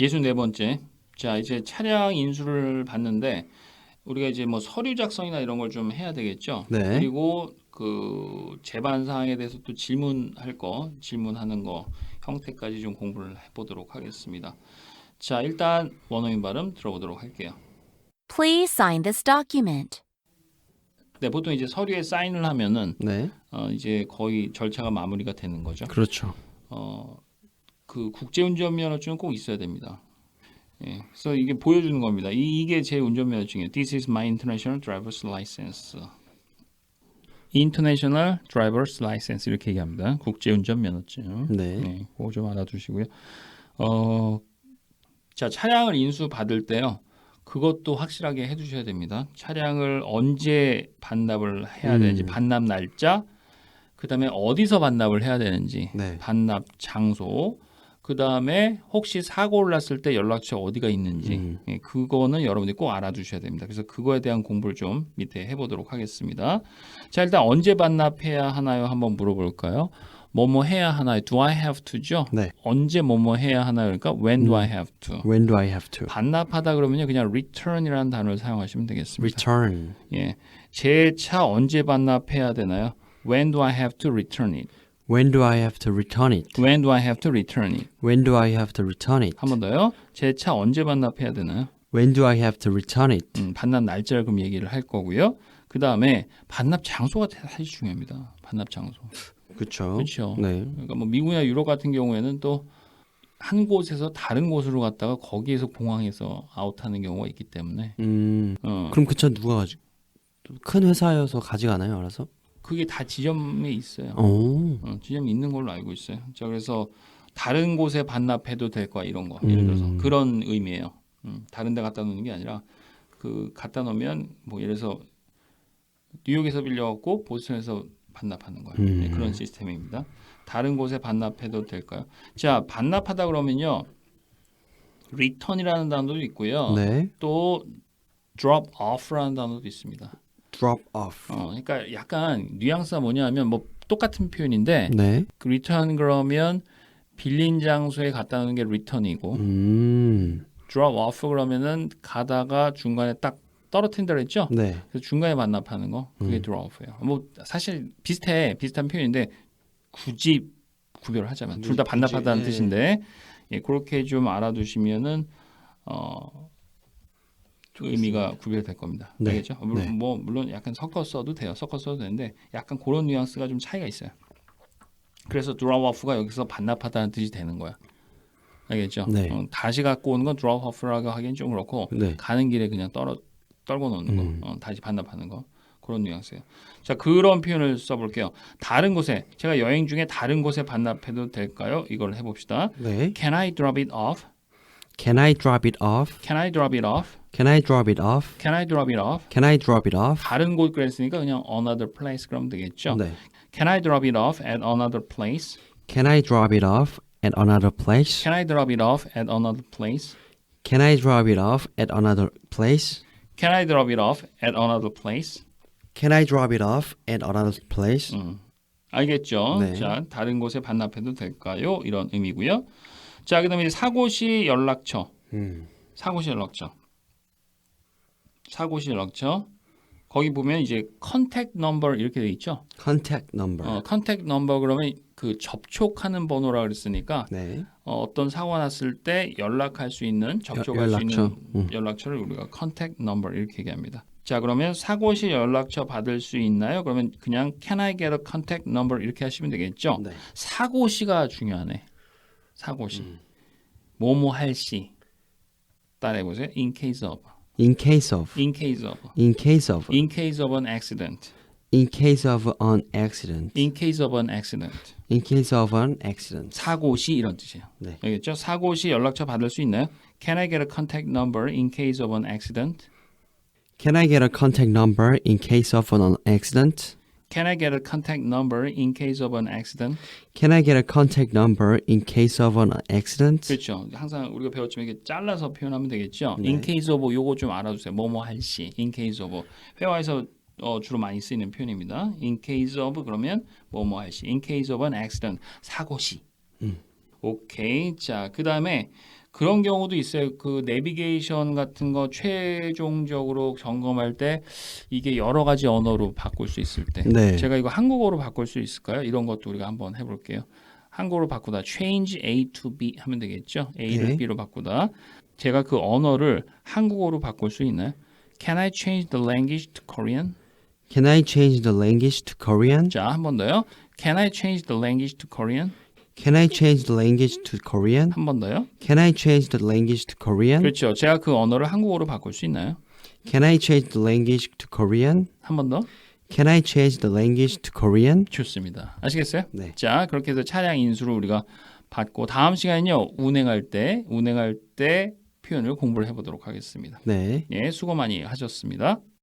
예순네 번째. 자, 이제 차량 인수를 받는데 우리가 이제 뭐 서류 작성이나 이런 걸 좀 해야 되겠죠. 네. 그리고 그 재반 사항에 대해서 또 질문할 거, 질문하는 거 형태까지 좀 공부를 해 보도록 하겠습니다. 자, 일단 원어민 발음 들어보도록 할게요. Please sign this document. 네, 보통 이제 서류에 사인을 하면은 네. 어, 이제 거의 절차가 마무리가 되는 거죠. 그렇죠. 어, 그 국제 운전면허증은 꼭 있어야 됩니다. 예, 그래서 이게 보여주는 겁니다. 이, 이게 제 운전면허증이에요. This is my international driver's license. International driver's license 이렇게 얘기합니다. 국제 운전면허증. 네. 네, 그거 좀 알아두시고요. 어, 자 차량을 인수 받을 때요. 그것도 확실하게 해두셔야 됩니다. 차량을 언제 반납을 해야 되는지 음. 반납 날짜, 그 다음에 어디서 반납을 해야 되는지, 네. 반납 장소, 그 다음에 혹시 사고를 났을 때 연락처 어디가 있는지, 음. 예, 그거는 여러분들이 꼭 알아두셔야 됩니다. 그래서 그거에 대한 공부를 좀 밑에 해보도록 하겠습니다. 자 일단 언제 반납해야 하나요? 한번 물어볼까요? 뭐뭐 해야 하나요? Do I have to죠? 네. 언제 뭐뭐 해야 하나요? 그러니까 when do I have to? When do I have to 반납하다 그러면요 그냥 return이라는 단어를 사용하시면 되겠습니다. return? 예, 제 차 언제 반납해야 되나요? When do I have to return it? When do I have to return it? When do I have to return it? When do I have to return it? 한 번 더요. 제 차 언제 반납해야 되나요? When do I have to return it? 음, 반납 날짜를 그럼 얘기를 할 거고요. 그 다음에 반납 장소가 사실 중요합니다. 반납 장소. 그렇죠. 그렇죠. 네. 그러니까 뭐 미국이나 유럽 같은 경우에는 또 한 곳에서 다른 곳으로 갔다가 거기에서 공항에서 아웃하는 경우가 있기 때문에 음. 어, 그럼 그 차 누가 가지? 큰 회사여서 가져가나요, 알아서? 그게 다 지점에 있어요. 오. 어, 지점이 있는 걸로 알고 있어요. 자 그래서 다른 곳에 반납해도 될 거야 이런 거 예를 들어서 음. 그런 의미예요. 음, 다른 데 갖다 놓는 게 아니라 그 갖다 놓으면 뭐 예를 들어서 뉴욕에서 빌려갖고 보스턴에서 반납하는 거예요. 음. 네, 그런 시스템입니다. 다른 곳에 반납해도 될까요? 자 반납하다 그러면요 return이라는 단어도 있고요. 네. 또 drop off라는 단어도 있습니다. Drop off. 어, 그러니까 약간 뉘앙스가 뭐냐면 뭐 똑같은 표현인데 네. 그 리턴 그러면 빌린 장소에 갖다 놓는 게 리턴이고 음. drop off 그러면은 가다가 중간에 딱 떨어뜨린다 그랬죠? 네. 그래서 중간에 반납하는 거 그게 음. drop off예요. 뭐 사실 비슷해 비슷한 표현인데 굳이 구별을 하자면 둘 다 반납하다는 예. 뜻인데 예, 그렇게 좀 알아두시면은 어 의미가 구별될 겁니다. 네. 알겠죠? 물론, 네. 뭐 물론 약간 섞어 써도 돼요. 섞어 써도 되는데 약간 그런 뉘앙스가 좀 차이가 있어요. 그래서 off가 여기서 반납하다는 뜻이 되는 거야. 알겠죠? 네. 어, 다시 갖고 오는 건 off라고 하기엔 좀 그렇고 네. 가는 길에 그냥 떨어 떨고 놓는 거, 음. 어, 다시 반납하는 거 그런 뉘앙스예요. 자 그런 표현을 써볼게요. 다른 곳에 제가 여행 중에 다른 곳에 반납해도 될까요? 이걸 해봅시다. 네. Can I drop it off? Can I drop it off? Can I drop it off? Can I drop it off? Can I drop it off? Can I drop it off? 다른 곳 그랬으니까 그냥 another place 그러면 되겠죠. 네. Can I drop it off at another place? Can I drop it off at another place? Can I drop it off at another place? Can I drop it off at another place? Can I drop it off at another place? Can I drop it off at another place? 음, 알겠죠? 네. 자, 다른 곳에 반납해도 될까요? 이런 의미고요. 자, 그다음에 사고시 연락처. 음. 사고시 연락처. 사고시 연락처. 거기 보면 이제 컨택 넘버 이렇게 돼 있죠. Contact number. 어, 컨택 넘버 그러면 그 접촉하는 번호라 그랬으니까 네. 어, 어떤 사고가 났을 때 연락할 수 있는 접촉할 수 연락처. 있는 음. 연락처를 우리가 컨택 넘버 이렇게 얘기합니다. 자 그러면 사고 시 연락처 받을 수 있나요? 그러면 그냥 Can I get a contact number 이렇게 하시면 되겠죠. 네. 사고 시가 중요하네. 사고 시. 음. 뭐뭐 할 시. 따라해 보세요. In case of. In case of. In case of. In case of. In case of an accident. In case of an accident. In case of an accident. In case of an accident. 사고 시 이런 뜻이에요. 네. 알겠죠? 사고 시 연락처 받을 수 있나요? Can I get a contact number in case of an accident? Can I get a contact number in case of an accident? Can I get a contact number in case of an accident? Can I get a contact number in case of an accident? 그렇죠. 항상 우리가 배웠지만 이렇게 잘라서 표현하면 되겠죠. 네. In case of 요거 좀 알아두세요. 뭐뭐 할 시. In case of 회화에서 어, 주로 많이 쓰이는 표현입니다. In case of 그러면 뭐뭐 할 시. In case of an accident 사고 시. 음. 오케이. 자, 그 다음에 그런 경우도 있어요. 그 내비게이션 같은 거 최종적으로 점검할 때 이게 여러 가지 언어로 바꿀 수 있을 때 네. 제가 이거 한국어로 바꿀 수 있을까요? 이런 것도 우리가 한번 해볼게요. 한국어로 바꾸다 change A to B 하면 되겠죠. A를 네. B로 바꾸다. 제가 그 언어를 한국어로 바꿀 수 있나요? Can I change the language to Korean? Can I change the language to Korean? 자, 한 번 더요. Can I change the language to Korean? Can I change the language to Korean? 한 번 더요. Can I change the language to Korean? 그렇죠. 제가 그 언어를 한국어로 바꿀 수 있나요? Can I change the language to Korean? 한 번 더. Can I change the language to Korean? 좋습니다. 아시겠어요? 네. 자, 그렇게 해서 차량 인수를 우리가 받고 다음 시간은요. 운행할 때, 운행할 때 표현을 공부를 해 보도록 하겠습니다. 네. 예, 수고 많이 하셨습니다.